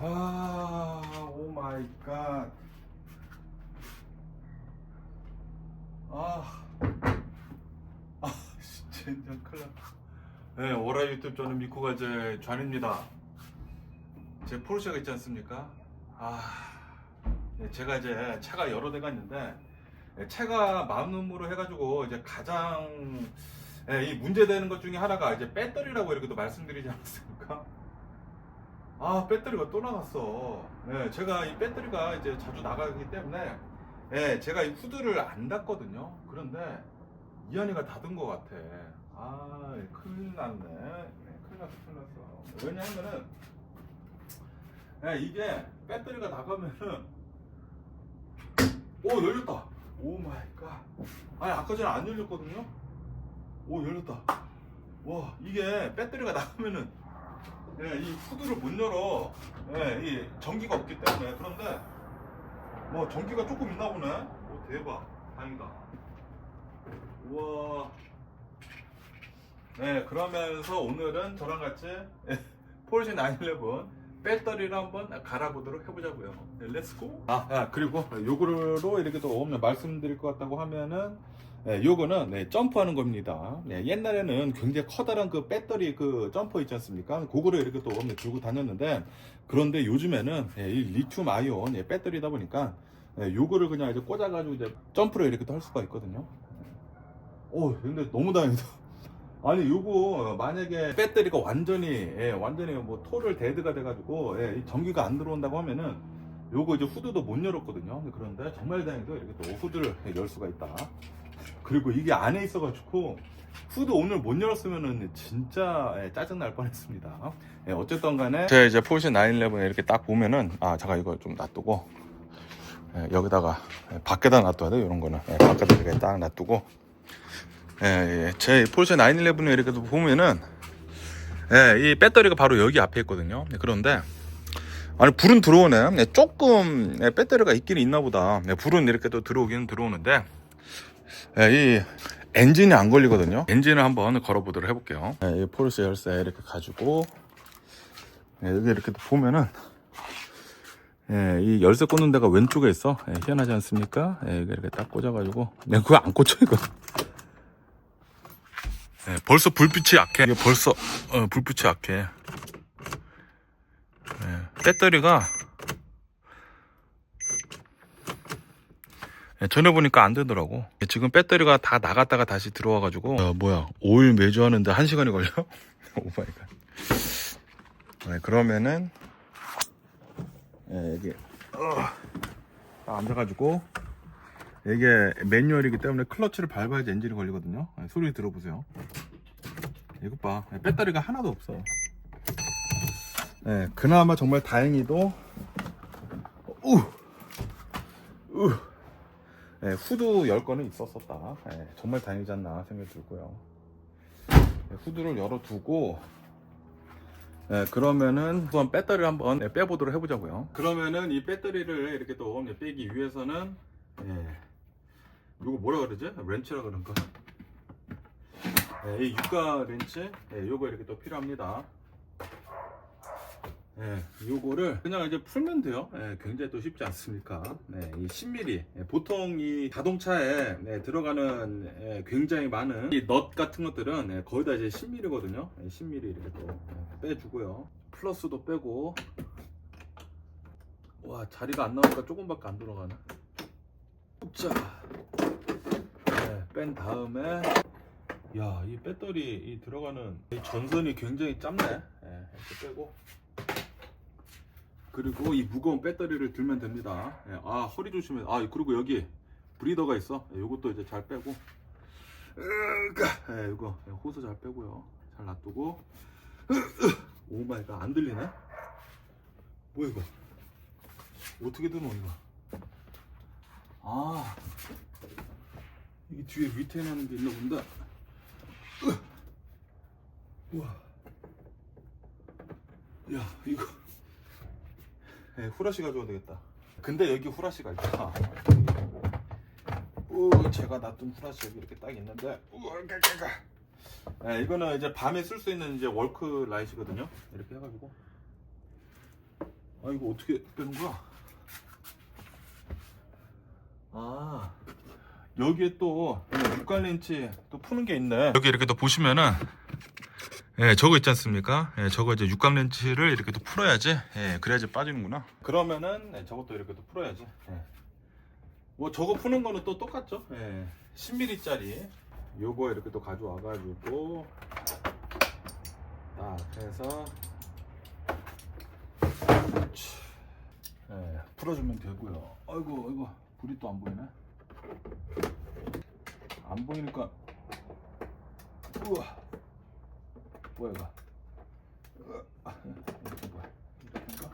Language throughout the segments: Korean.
아, 오 마이 갓. 아, 아, 진짜 큰일 났다. 네, 오라 유튜브 저는 미코가제 좌입니다. 제 포르쉐가 있지 않습니까? 아, 네, 제가 이제 차가 여러 대가 있는데 네, 차가 마음으로 해가지고 이제 가장 네, 이 문제되는 것 중에 하나가 이제 배터리라고 이렇게도 말씀드리지 않았습니까? 아 배터리가 또 나갔어. 네, 제가 이 배터리가 이제 자주 나가기 때문에 네, 제가 이 후드를 안 닫거든요. 그런데 이 안에가 닫은 것 같아. 아 큰일 났네. 네, 큰일 났어, 큰일 났어. 왜냐하면은 네, 이게 배터리가 나가면은 오 열렸다. 오 마이 갓. 아니 아까 전에 안 열렸거든요. 오 열렸다. 와 이게 배터리가 나가면은 예, 이 후드를 못 열어. 예, 이 전기가 없기 때문에 그런데 뭐 전기가 조금 있나 보네. 오 대박. 다행이다. 우와. 네 그러면서 오늘은 저랑 같이 예, 포르쉐 911 배터리를 한번 갈아보도록 해보자고요. 네, 렛츠고. 아, 아, 그리고 요거로 이렇게 또 오면 말씀드릴 것 같다고 하면은 네, 요거는 네, 점프하는 겁니다. 네, 옛날에는 굉장히 커다란 그 배터리 그 점퍼 있지 않습니까? 그거를 이렇게 또 오면 들고 다녔는데 그런데 요즘에는 네, 이 리튬 아이온 예, 배터리다 보니까 네, 요거를 그냥 이제 꽂아가지고 이제 점프를 이렇게 또 할 수가 있거든요. 오, 근데 너무 다행이다. 아니 요거 만약에 배터리가 완전히 예, 완전히 뭐 토를 데드가 돼가지고 예, 이 전기가 안 들어온다고 하면은 요거 이제 후드도 못 열었거든요. 그런데 정말 다행히도 이렇게 또 후드를 열 수가 있다. 그리고 이게 안에 있어가지고 후드 오늘 못 열었으면은 진짜 예, 짜증 날 뻔했습니다. 예, 어쨌든 간에 제 이제 포르쉐 911 이렇게 딱 보면은 아 잠깐 이거 좀 놔두고 예, 여기다가 예, 밖에다 놔둬야 돼 이런 거는 예, 밖에다 이렇게 딱 놔두고. 제 포르쉐 911을 이렇게 또 보면은 예, 이 배터리가 바로 여기 앞에 있거든요. 예, 그런데 아니 불은 들어오네. 예, 조금 예, 배터리가 있긴 있나 보다. 예, 불은 이렇게 또 들어오긴 들어오는데 예, 이 엔진이 안 걸리거든요. 엔진을 한번 걸어보도록 해볼게요. 예, 이 포르쉐 열쇠 이렇게 가지고 예, 여기 이렇게 또 보면은 예, 이 열쇠 꽂는 데가 왼쪽에 있어. 예, 희한하지 않습니까? 예, 이렇게 딱 꽂아가지고. 네, 그거 안 꽂혀, 이거. 네, 벌써 불빛이 약해. 이게 벌써 어, 불빛이 약해. 네, 배터리가 네, 전에 보니까 안 되더라고. 네, 지금 배터리가 다 나갔다가 다시 들어와 가지고 어, 뭐야 오일 매주 하는데 한 시간이 걸려? 오마이갓. 네, 그러면은 네, 여기 어, 딱 앉아가지고 이게 매뉴얼이기 때문에 클러치를 밟아야지 엔진이 걸리거든요. 네, 소리 들어보세요. 이것 봐. 네, 배터리가 하나도 없어. 네, 그나마 정말 다행히도, 우! 우! 네, 후드 열 거는 있었었다. 네, 정말 다행이지 않나 생각이 들고요. 네, 후드를 열어두고, 네, 그러면은 우선 배터리를 한번 네, 빼보도록 해보자고요. 그러면은 이 배터리를 이렇게 또 네, 빼기 위해서는, 예, 이거 뭐라 그러지? 렌치라 그런가? 네, 이 육가 렌치, 네, 요거 이렇게 또 필요합니다. 네, 요거를 그냥 이제 풀면 돼요. 네, 굉장히 또 쉽지 않습니까? 네, 이 10mm. 네, 보통 이 자동차에 네, 들어가는 네, 굉장히 많은 이 넛 같은 것들은 네, 거의 다 이제 10mm거든요. 네, 10mm 이렇게 또 네, 빼주고요. 플러스도 빼고. 와, 자리가 안 나오니까 조금밖에 안 들어가네. 자, 네, 뺀 다음에 야, 이 배터리 이 들어가는 이 전선이 굉장히 짧네. 예, 이렇게 빼고 그리고 이 무거운 배터리를 들면 됩니다. 예, 아 허리 조심해. 아 그리고 여기 브리더가 있어. 예, 요것도 이제 잘 빼고. 예, 이거 예, 호스 잘 빼고요. 잘 놔두고. 오 마이 갓안 들리네. 뭐야 이거? 어떻게 들어 이거? 아 이게 뒤에 리테인하는 게 있나 본데. 우와. 야, 이거. 네, 후라시 가져와야 되겠다. 근데 여기 후라시가 있다. 우, 제가 놔둔 후라시 여기 이렇게 딱 있는데. 까까까. 예, 이거는 이제 밤에 쓸 수 있는 이제 월크 라이트거든요. 이렇게 해가지고. 아 이거 어떻게 빼는 거야? 아 여기에 또 육갈렌치 또 푸는 게 있네. 여기 이렇게 또 보시면은 예, 저거 있지 않습니까? 예, 저거 이제 육각 렌치를 이렇게 또 풀어야지. 예, 그래야지 빠지는구나. 그러면은 예, 저것도 이렇게 또 풀어야지. 예. 뭐 저거 푸는 거는 또 똑같죠. 예. 10mm짜리 요거 이렇게 또 가져와 가지고 딱 해서 예, 풀어주면 되고요. 아이고, 아이고, 불이 또 안 보이네. 안 보이니까 우와. 뭐야 이거? 아, 이렇게 뭐야? 이렇게인가?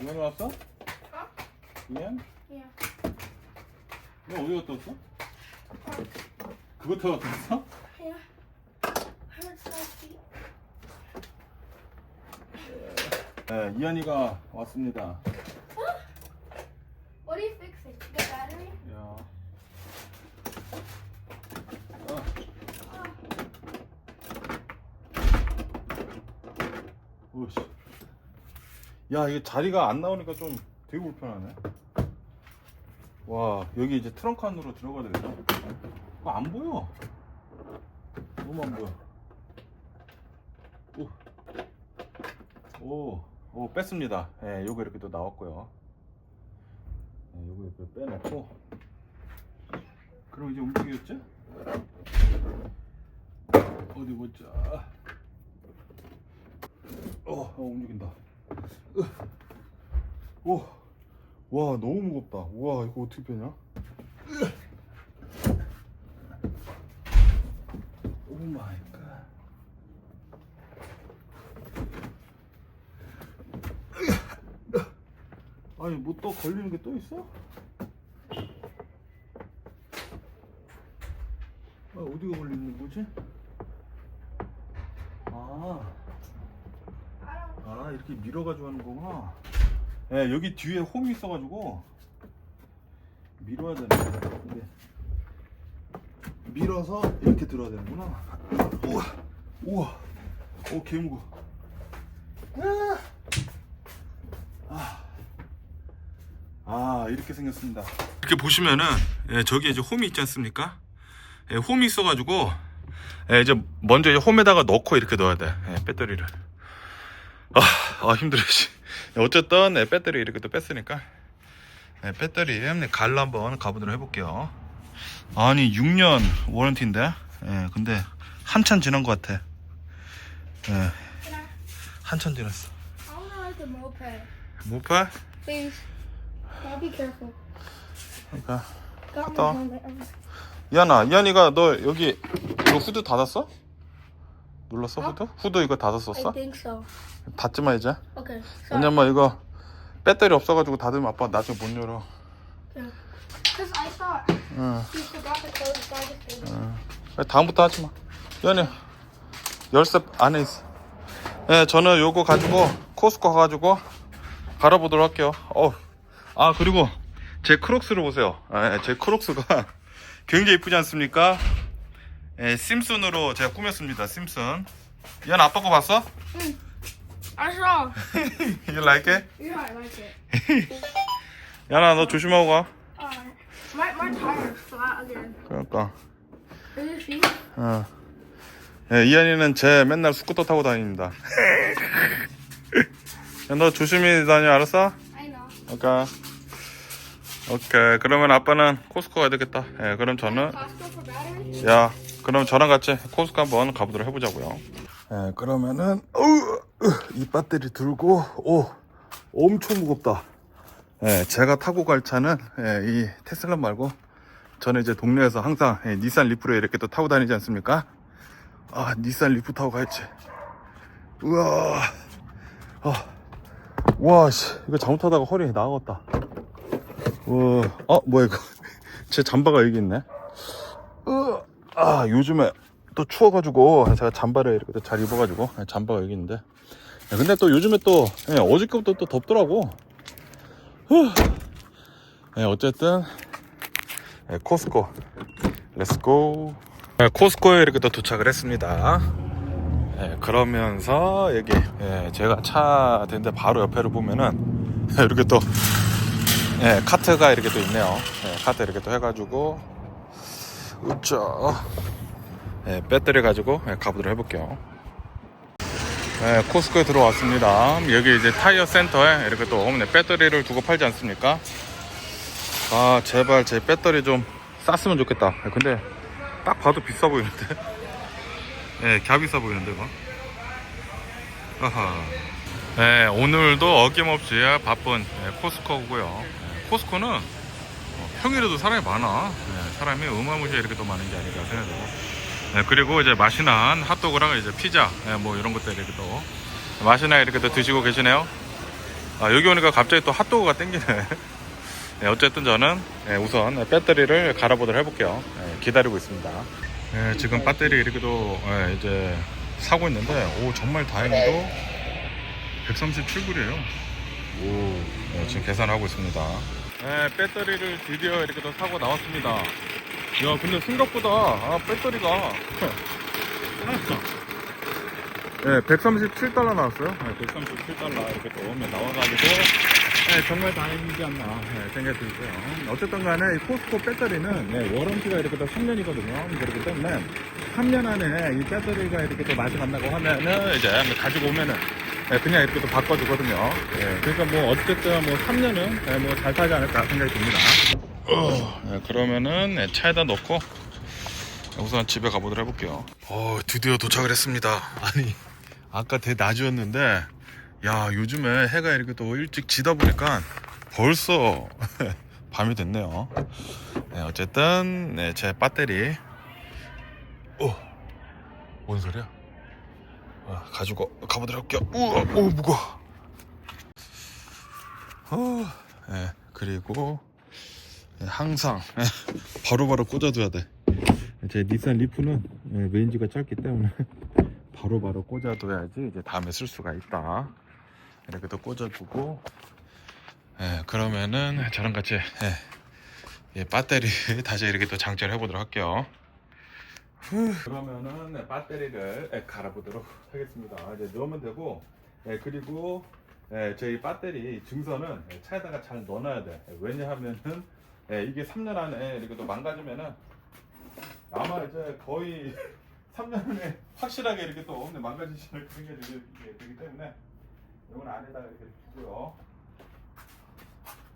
이현 왔어? 이현? Yeah. 너 어디 갔다 왔어? 그거 타고 갔다 왔어? Feet. 네, 이현이가 왔습니다. What are you fixing? The battery? 야. 오씨. 야, 이게 자리가 안 나오니까 좀 되게 불편하네. 와, 여기 이제 트렁크 안으로 들어가야 되겠다. 이거 안 보여. 너무 안 보여. 오. 오, 오, 뺐습니다. 예, 요거 이렇게 또 나왔고요. 예, 요거 이렇게 빼놓고. 그럼 이제 움직였지? 어디 보자. 어, 어 움직인다. 으. 오, 와 너무 무겁다. 와 이거 어떻게 빼냐? 오 마이 갓. 아니 뭐 또 걸리는 게 또 있어? 아, 어디가 걸리는 거지? 아. 아 이렇게 밀어가지고 하는 거구나. 예, 여기 뒤에 홈이 있어가지고 밀어야 거야. 근데 밀어서 이렇게 들어야 되는구나. 우와, 우와, 오 개무거. 아, 아 이렇게 생겼습니다. 이렇게 보시면은 예, 저기 이제 홈이 있지 않습니까? 예, 홈이 있어가지고 예, 이제 먼저 이제 홈에다가 넣고 이렇게 넣어야 돼 예, 배터리를 아, 아 힘들어 씨. 어쨌든 예, 배터리 이렇게 또 뺐으니까 예, 배터리 갈로 한번 가보도록 해볼게요 아니 6년 워런티인데 예, 근데 한참 지난 것 같아 I? 한참 지났어 the moped. 못봐? Please. Be careful. 그러니까 my helmet. 이한아 이한이가 너 여기 이거 후드 닫았어? 눌렀어 어? 후드? 후드 이거 I 닫았었어? think so. 닫지 마 이제 Okay. Sorry. 왜냐면 이거 배터리 없어가지고 닫으면 아빠 나중에 못 열어 I 응. you forgot to close. 아, 다음부터 하지 마. 연애 열쇠 안에 있어. 예, 저는 요거 가지고 코스코 가가지고 갈아보도록 할게요. 어, 아 그리고 제 크록스를 보세요. 예, 제 크록스가 굉장히 이쁘지 않습니까? 예, 심슨으로 제가 꾸몄습니다. 심슨. 연 아빠 거 봤어? I saw. You like it? Yeah, I like it. 연아 너 조심하고 가. Alright. My, my tire's flat again. 그러니까. Is it she? 어. 예, 이한이는 제 맨날 스쿠터 타고 다닙니다. 야, 너 조심히 다녀, 알았어? I know. 오케이. 오케이. 그러면 아빠는 코스코 가야 되겠다. 예, 그럼 저는, Costco for batteries? 야, 그럼 저랑 같이 코스코 한번 가보도록 해보자고요. 예, 그러면은, 어우, 이 배터리 들고, 오, 엄청 무겁다. 예, 제가 타고 갈 차는, 예, 이 테슬라 말고, 저는 이제 동네에서 항상 예, 닛산 리프를 이렇게 또 타고 다니지 않습니까? 아, 닛산 리프 타고 가야지. 우와. 아. 와, 씨. 이거 잘못하다가 허리 나갔다. 우와. 어, 뭐야, 이거. 제 잠바가 여기 있네. 으, 아, 요즘에 또 추워가지고, 제가 잠바를 이렇게 또잘 입어가지고, 예, 잠바가 여기 있는데. 야, 근데 또 요즘에 또, 예, 어저께부터 또 덥더라고. 후. 예, 어쨌든, 네, 코스코. 렛츠고. 네, 코스코에 이렇게 또 도착을 했습니다. 네, 그러면서 여기 예, 제가 차 대는데 바로 옆에를 보면은 이렇게 또 예, 카트가 이렇게 또 있네요. 예, 카트 이렇게 또 해가지고 우짜 예, 배터리 가지고 예, 가보도록 해볼게요. 예, 코스코에 들어왔습니다. 여기 이제 타이어 센터에 이렇게 또 네, 배터리를 두고 팔지 않습니까? 아 제발 제 배터리 좀 쌌으면 좋겠다. 예, 근데 딱 봐도 비싸 보이는데. 예, 갸 비싸 보이는데 이거. 아하. 네, 오늘도 어김없이 바쁜 예, 코스코고요. 예, 코스코는 어, 평일에도 사람이 많아. 예, 사람이 어마무시하게 이렇게 또 많은 게 아닌가 생각되고. 네, 그리고 이제 맛이난 핫도그랑 이제 피자, 예, 뭐 이런 것들 이렇게 또 맛이나 이렇게 또 드시고 계시네요. 아, 여기 오니까 갑자기 또 핫도그가 땡기네. 네, 어쨌든 저는 예, 우선 배터리를 갈아보도록 해볼게요. 예, 기다리고 있습니다. 예, 지금 배터리 이렇게도 예, 이제 사고 있는데, 오, 정말 다행히도 137불이에요. 오, 네, 지금 계산하고 있습니다. 네, 배터리를 드디어 이렇게 또 사고 나왔습니다. 야, 근데 생각보다 아, 배터리가 네, 137달러 나왔어요. 네, 137달러 이렇게 또 오면 나와가지고 네, 정말 다행이지 않나 네, 생각이 들고요. 어쨌든 간에 이 코스코 배터리는 네, 워런티가 이렇게 또 3년이거든요. 그렇기 때문에 3년 안에 이 배터리가 이렇게 또 맛이 간다고 하면은 이제 가지고 오면은 네, 그냥 이렇게 또 바꿔주거든요. 네, 그러니까 뭐 어쨌든 뭐 3년은 뭐잘 타지 않을까 생각이 듭니다. 네, 그러면은 네, 차에다 넣고 우선 집에 가보도록 해볼게요. 어, 드디어 도착을 했습니다. 아니, 아까 대낮이었는데, 야, 요즘에 해가 이렇게 또 일찍 지다 보니까 벌써 밤이 됐네요. 네, 어쨌든, 네, 제 배터리. 어, 뭔 소리야? 어, 가지고 가보도록 할게요. 우와, 오, 무거워. 어, 네, 그리고, 네, 항상, 네, 바로바로 꽂아둬야 돼. 제 닛산 리프는 예, 레인지가 짧기 때문에 바로바로 꽂아둬야지 이제 다음에 쓸 수가 있다. 이렇게 또 꽂아두고 예, 그러면은 저랑 같이 예, 예, 배터리 다시 이렇게 또 장착을 해보도록 할게요. 후. 그러면은 네, 배터리를 예, 갈아보도록 하겠습니다. 이제 넣으면 되고 예, 그리고 예, 저희 배터리 예, 차에다가 잘 넣어놔야 돼. 예, 왜냐하면은 예, 이게 3년 안에 이렇게 또 망가지면은 아마 이제 거의 3년 안에 확실하게 이렇게 또 없는 망가지시는 그런 게 되기, 때문에 이건 안에다가 이렇게 두고요.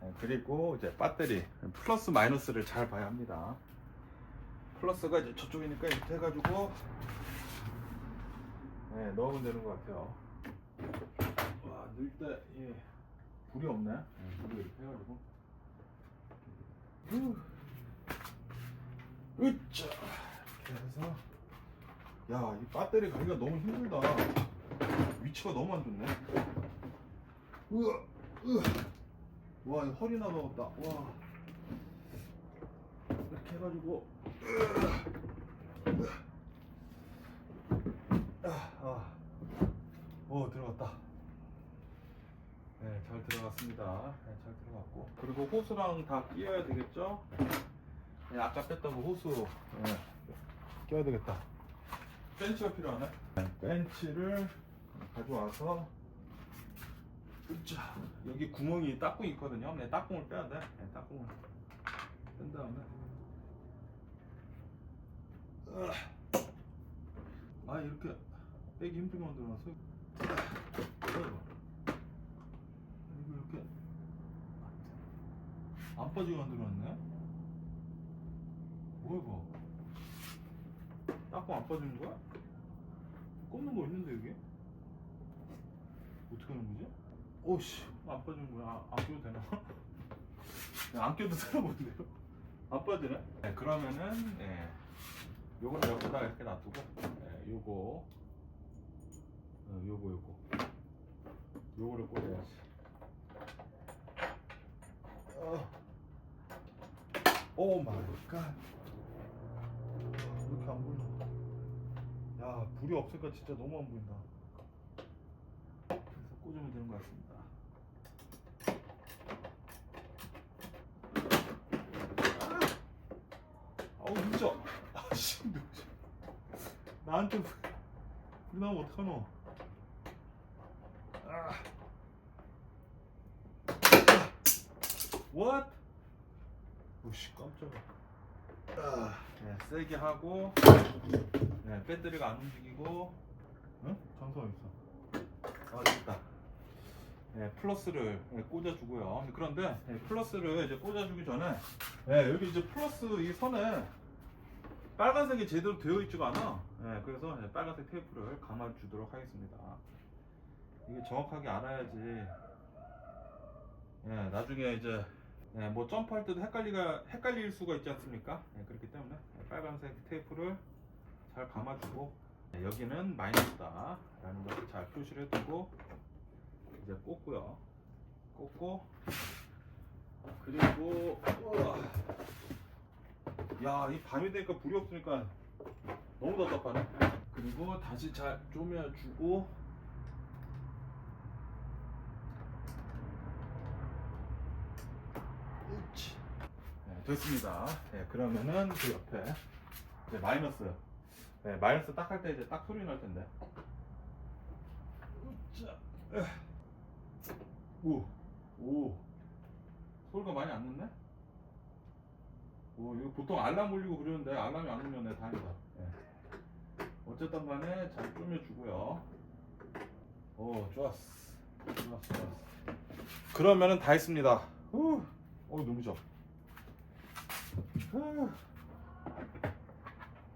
네, 그리고 이제 배터리 플러스 마이너스를 잘 봐야 합니다. 플러스가 이제 저쪽이니까 이렇게 해가지고 네, 넣으면 되는 것 같아요. 와, 때 예, 불이 없네. 네, 불이 이렇게 해가지고. 후. 으쌰 이렇게 해서 야 이 배터리 가기가 너무 힘들다 위치가 너무 안 좋네 우와 우와 와 이거 허리나 넣었다 와 이렇게 해가지고 아, 오 들어갔다 네 잘 들어갔습니다 네, 잘 들어갔고 그리고 호스랑 다 끼워야 되겠죠 네, 아까 뺐던 거 호수 네, 껴야 되겠다. 벤치가 필요하네. 네, 벤치를 가져와서. 여기 구멍이 딱꿍이 있거든요. 네, 딱꿍을 빼야 돼. 네, 딱꿍을 뺀 다음에 으 아. 아 이렇게 빼기 힘들게 만들어놨어. 이거 이렇게 안 빠지게 만들어놨네. 뭐야 이거? 딱고 안 빠지는 거야? 꼽는 거 있는데 여기? 어떻게 하는 거지? 오씨 안 빠지는 거야 아, 안 껴도 되나? 야, 안 껴도 되나 본데요? 안 빠지네? 네, 그러면은 예, 요거는 여기다 이렇게 놔두고 예, 요거 어, 요거 요거 요거를 꽂아야지 어. 오 마이 갓 이렇게 안 보인다. 야, 불이 없으니까 진짜 너무 안 보인다. 그래서 꽂으면 되는 것 같습니다. 아! 어우 늦어 늦어 나한테 누나면 어떡하노 아. What? 오씨 깜짝이야 아, 네, 세게 하고 네, 배터리가 안 움직이고 응? 장소 어디 있어? 아 있다 네, 플러스를 네, 꽂아주고요 그런데 네, 플러스를 이제 꽂아주기 전에 네, 여기 이제 플러스 이 선에 빨간색이 제대로 되어 있지가 않아 네, 그래서 빨간색 테이프를 감아 주도록 하겠습니다 이게 정확하게 알아야지 네, 나중에 이제 네, 뭐 점프할 때도 헷갈리가 헷갈릴 수가 있지 않습니까? 네, 그렇기 때문에 네, 빨간색 테이프를 잘 감아주고 네, 여기는 마이너스다라는 것을 잘 표시를 해두고 이제 꽂고요. 꽂고 그리고 우와. 야, 이 밤이 되니까 불이 없으니까 너무 답답하네. 그리고 다시 잘 쪼매주고. 네, 됐습니다. 네, 그러면은 그 옆에 이제 마이너스. 네, 마이너스 딱 할 때 이제 딱 소리 날 텐데. 오, 오. 소리가 많이 안 났네? 오, 이거 보통 알람 울리고 그러는데 알람이 안 울면 내 다행이다. 예. 어쨌든 간에 잘 쪼매주고요. 오, 좋았어. 좋았어, 좋았어. 그러면은 다 했습니다. 후. 어, 너무 좋아. 후.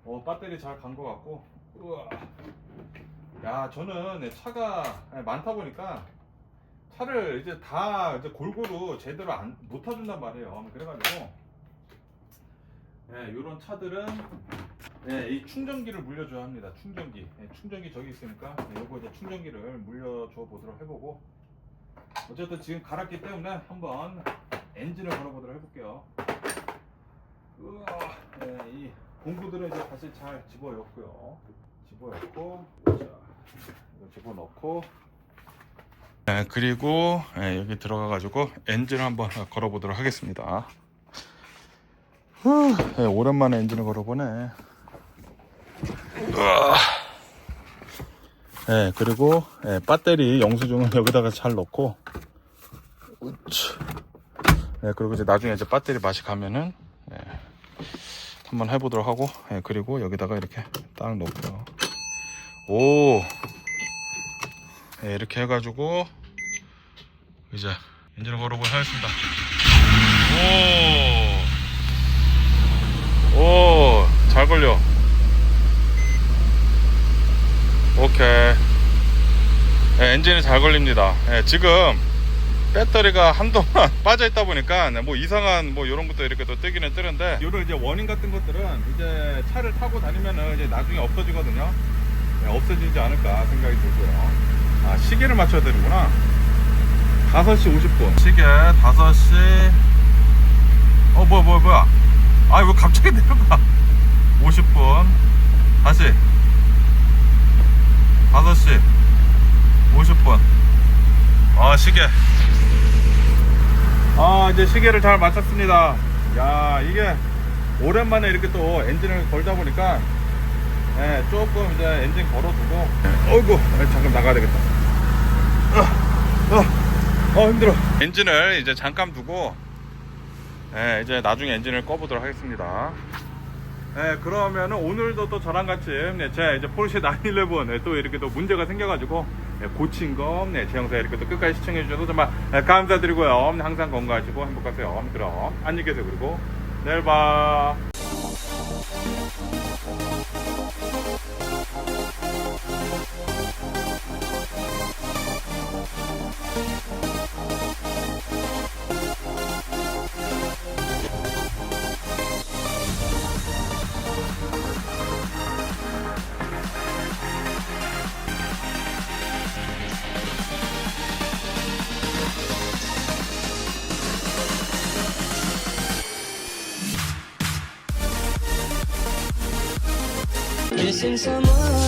어, 배터리 잘 간 것 같고. 우와. 야, 저는 네, 차가 많다 보니까 차를 이제 다 이제 골고루 제대로 안, 못 타준단 말이에요. 그래가지고, 예, 이런 차들은 예, 이 충전기를 물려줘야 합니다. 충전기. 예, 충전기 저기 있으니까 예, 요거 이제 충전기를 물려줘 보도록 해보고, 어쨌든 지금 갈았기 때문에 한번 엔진을 걸어보도록 해볼게요. 우와, 예, 이 공구들은 이제 다시 잘 집어넣고요. 집어넣고, 자, 이거 집어넣고, 네, 그리고 예, 여기 들어가가지고 엔진을 한번 걸어보도록 하겠습니다. 후, 예, 오랜만에 엔진을 걸어보네. 예, 그리고 예, 배터리 영수증을 여기다가 잘 넣고. 예, 그리고 이제 나중에 이제 배터리 맛이 가면은 예, 한번 해보도록 하고, 예, 그리고 여기다가 이렇게 딱 넣고요. 오. 예, 이렇게 해가지고 이제 엔진을 걸어보도록 하겠습니다. 오, 오, 잘 걸려. 오케이. 예, 엔진이 잘 걸립니다. 예, 지금 배터리가 한동안 빠져 있다 보니까 뭐 이상한 뭐 이런 것도 이렇게 또 뜨기는 뜨는데 이런 이제 원인 같은 것들은 이제 차를 타고 다니면은 이제 나중에 없어지거든요. 예, 없어지지 않을까 생각이 들고요. 아, 시계를 맞춰야 되는구나. 5시 50분. 시계 5시. 어, 뭐야, 뭐야, 뭐야. 아, 왜 갑자기 내려가? 50분. 다시. 5시 50분. 아, 시계. 아, 이제 시계를 잘 맞췄습니다. 야, 이게 오랜만에 이렇게 또 엔진을 걸다 보니까 예, 조금 이제 엔진 걸어두고 어이구 예, 잠깐 나가야 되겠다 어, 어, 어 힘들어 엔진을 이제 잠깐 두고 예, 이제 나중에 엔진을 꺼보도록 하겠습니다 예, 그러면은 오늘도 또 저랑 같이 네, 제 이제 포르쉐 911 네, 또 이렇게 또 문제가 생겨가지고 네, 고친 거, 네, 제 영상 이렇게 또 끝까지 시청해 주셔서 정말 네, 감사드리고요. 항상 건강하시고 행복하세요. 그럼 안녕히 계세요. 그리고 내일 봐. sense of